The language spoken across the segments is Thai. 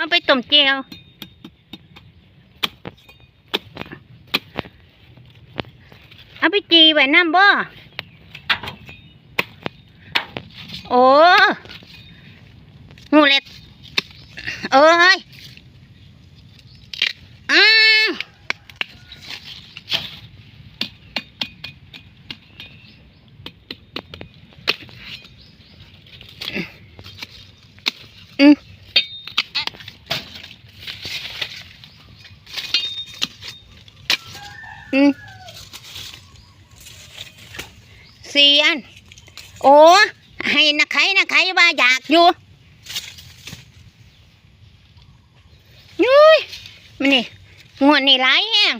เอาไปต้มเจียวเอาไปจีไว้น้ำบ่โอ้หูเล็ดเอ้ยอ้าวอืมอืม สี่อัน โอ้ให้นะไขนะไขว่าอยากอยู่ยุ้ยมันนี่งวดนี่ร้ายแห้ง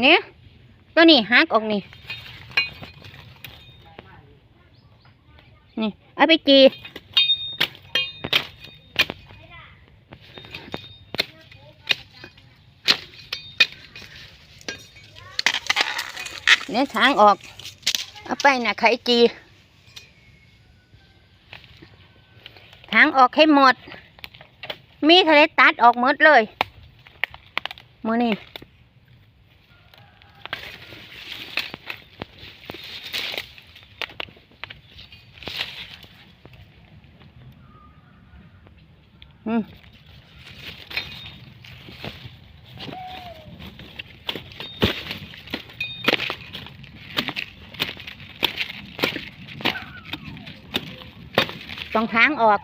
เนี่ยตัวนี้หักออกนี่ นี่เอาไปจี เนี่ยทางออก เอาไปนะไขจี ทางออกให้หมด มีทะเลตัดออกหมดเลยมือนี่อืม ต้องทางออก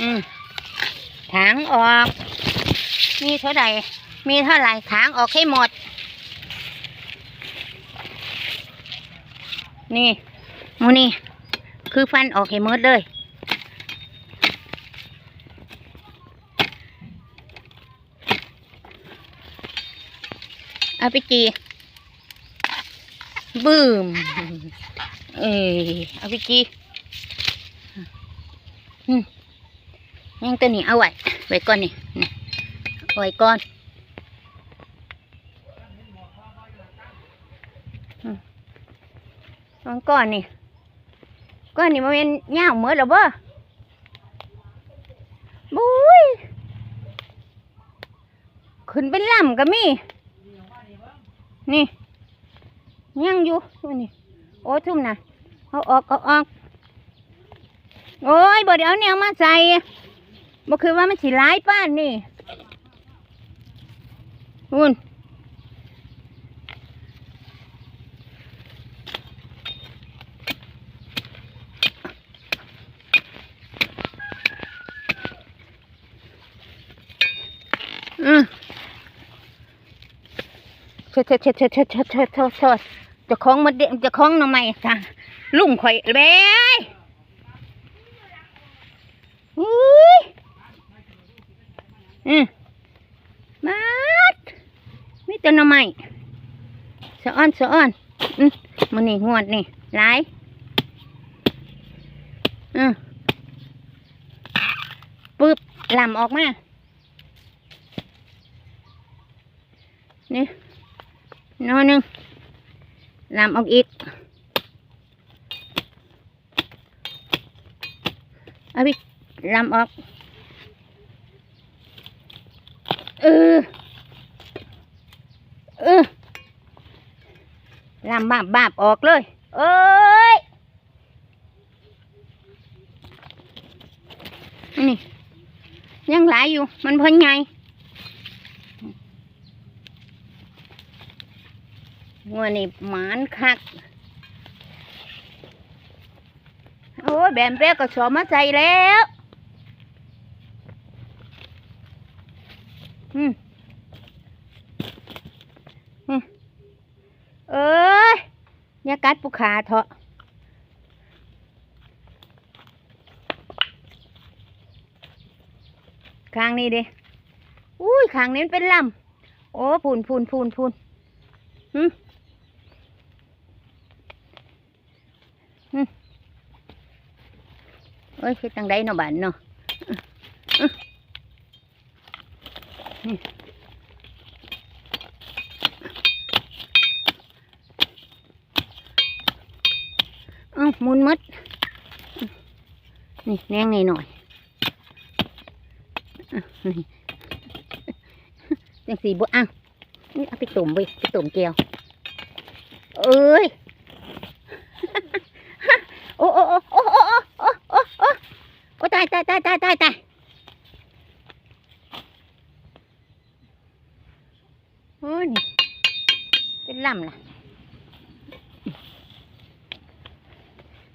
อืมทางออก มีเท่าไหร่ มีเท่าไหร่ทางออกให้หมด นี่มูนี่ คือฟันออกให้หมดเลยเอาไปจี บืม เอ้ยเอาไปจีอืมยังตัวนี้เอาไว้ไว้ก่อนนี่นไว้ก่อนอืมเอาก่อนนี่ก้อนนี่มันเป็นย่าวเมือหรอเบ่บุ้ยขึ้นเป็นลำก็มี นี่ยังอยู่ตัวนี่ โอ้ทุ่มนะ เอาออกเอาออก โอ้ยบ่เดี๋ยวเนี่ยมาใส่บ่คือว่ามันสีร้ายป้านนี่หุ่นอืมเช็ดเช็ดเช็ดเช็ดเช็ดเช็ดเช็ดจะคล้องมาเด็กจะคล้องหน่อไม้ค่ะ ลุงข่อยเบยอุ้ยอืมมาดมีแต่หน่อไม้สะอ้อนสะอ้อนอืมมันนี่งวดนี่หลายอืมปึ๊บลำออกมา นี่นอนหนึ่งลำออกอีก เอาไปลำออก เออ เออลำบาบบาบออกเลย เอ้ย นี่ ยังหลายอยู่ มันเพิ่นไงงัวนี่หมานคัก โอ้ย แบมเป้ก็สอมมาใส่แล้วอืมอืมเอ้ยยากัดปุขาเถอะข้างนี้ดิอุ้ยข้างนี้เป็นลำโอ้พูนพูนพูนพูนอืม เอ้ยเฮ็ดจังไดเนาบัานเนาะอ้าวมุนมัดนี่แนงหน่อยหน่ยังสีบัวอ้านี่เอาไปตุ่มไปไปตุ่มแก้วเอ้ย โอ้โอ้โอ้ายตายตายตายตายตายโอ้นี่เป็นลำล่ะ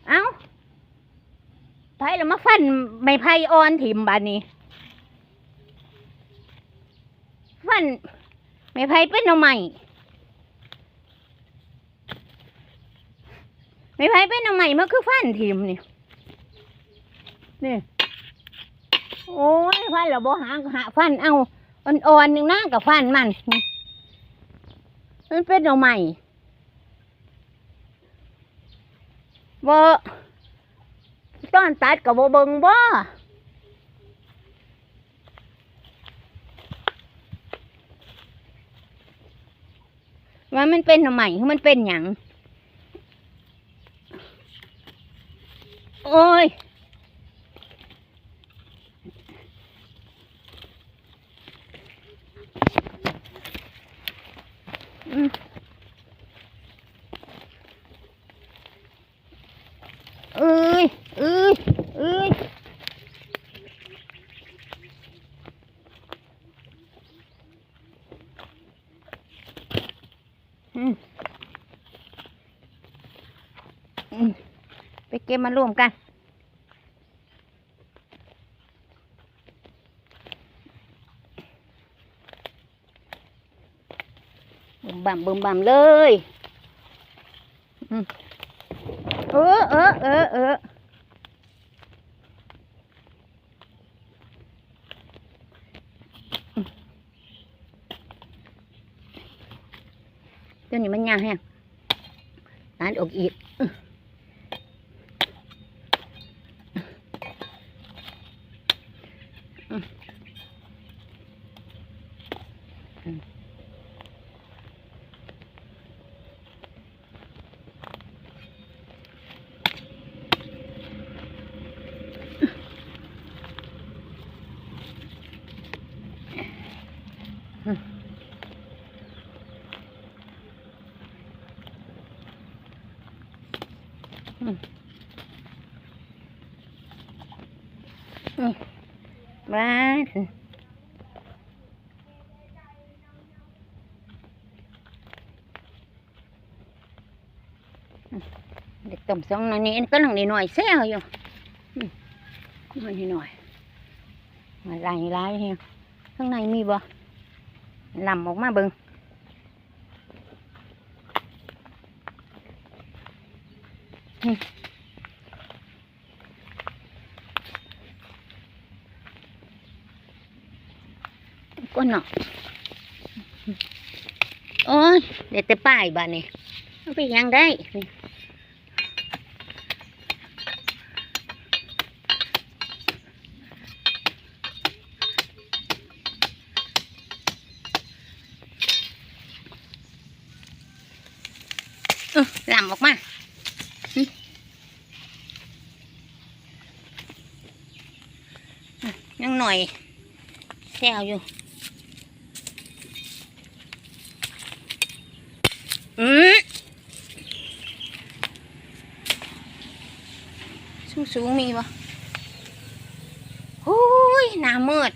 เอ้าไผ่แล้วมาฟันไม่ไผ่อ่อนถิ่มบานนี้ ฟันไม่ไผ่เป็นเอาใหม่ไม่ไผ่เป็นเอาใหม่มันคือฟันถิ่มนี่นี่ โอ้ยฟันเราบ่หางหาฟันเอาอ่อนๆหนึ่งหน้ากับฟันมันมันเป็นเอาใหม่บ่ตอนตัดกับบ่เบิงบ่ว่ามันเป็นใหม่คือมันเป็นหยังโอ้ย อืมเอ้ยเอ้ยเอ้ยอืมอืมไปเก็บมารวมกันบึมบั่มบึมบั่มเลยอืมเออเออเออ เดี๋ยวนี้มันยากแฮะตานอกอีก neyse. Để tổng xong nó nên có lần đi nổi xe rồi nói đi nổi Mà dài như lái heo Thằng này mi bò Làm một má bừng Hmm. นเนาะโอ้ยเดี๋ยแต่ป้ายบ้านนี่ไปยังได้ลำออกมายังหน่อยแซวอยู่ สูงสูงๆมีปะโอ้ยหน้ามืด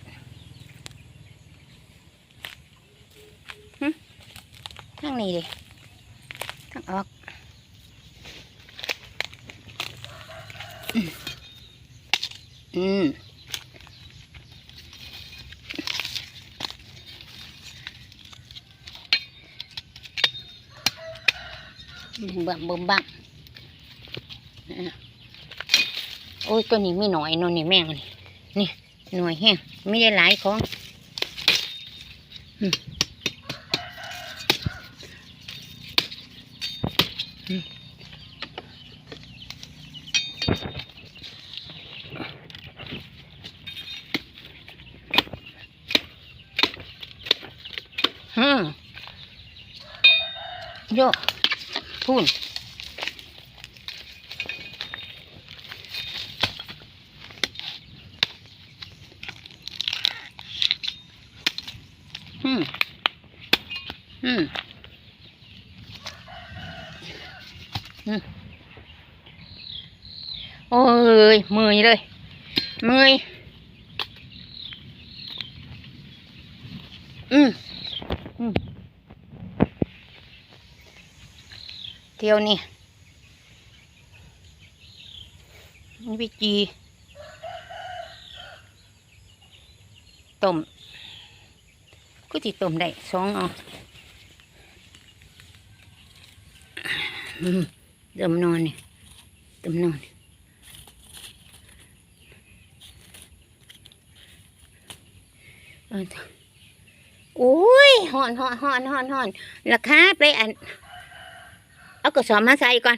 หึทางนี้ดิทางออกอืมอืมบึมบั่มบึมบั่มอะ โอ้ยตัวนี้ไม่หน่อยนอนนี่แม่งนี่นี่หน่อยแห้งไม่ได้หลายของฮึโยพูน อืมอืมโอ้ยมือยเลย มือยอืมอืมเที่ยวนี่นี่วิจีต้มก็จิต้มได้สองเอาอืม เดิมนอนเนี่เดิมนอนอุ้ยหอนหอนหอนหอนหอนราคาไปอัน เอากระสอบมาใส่ก่อน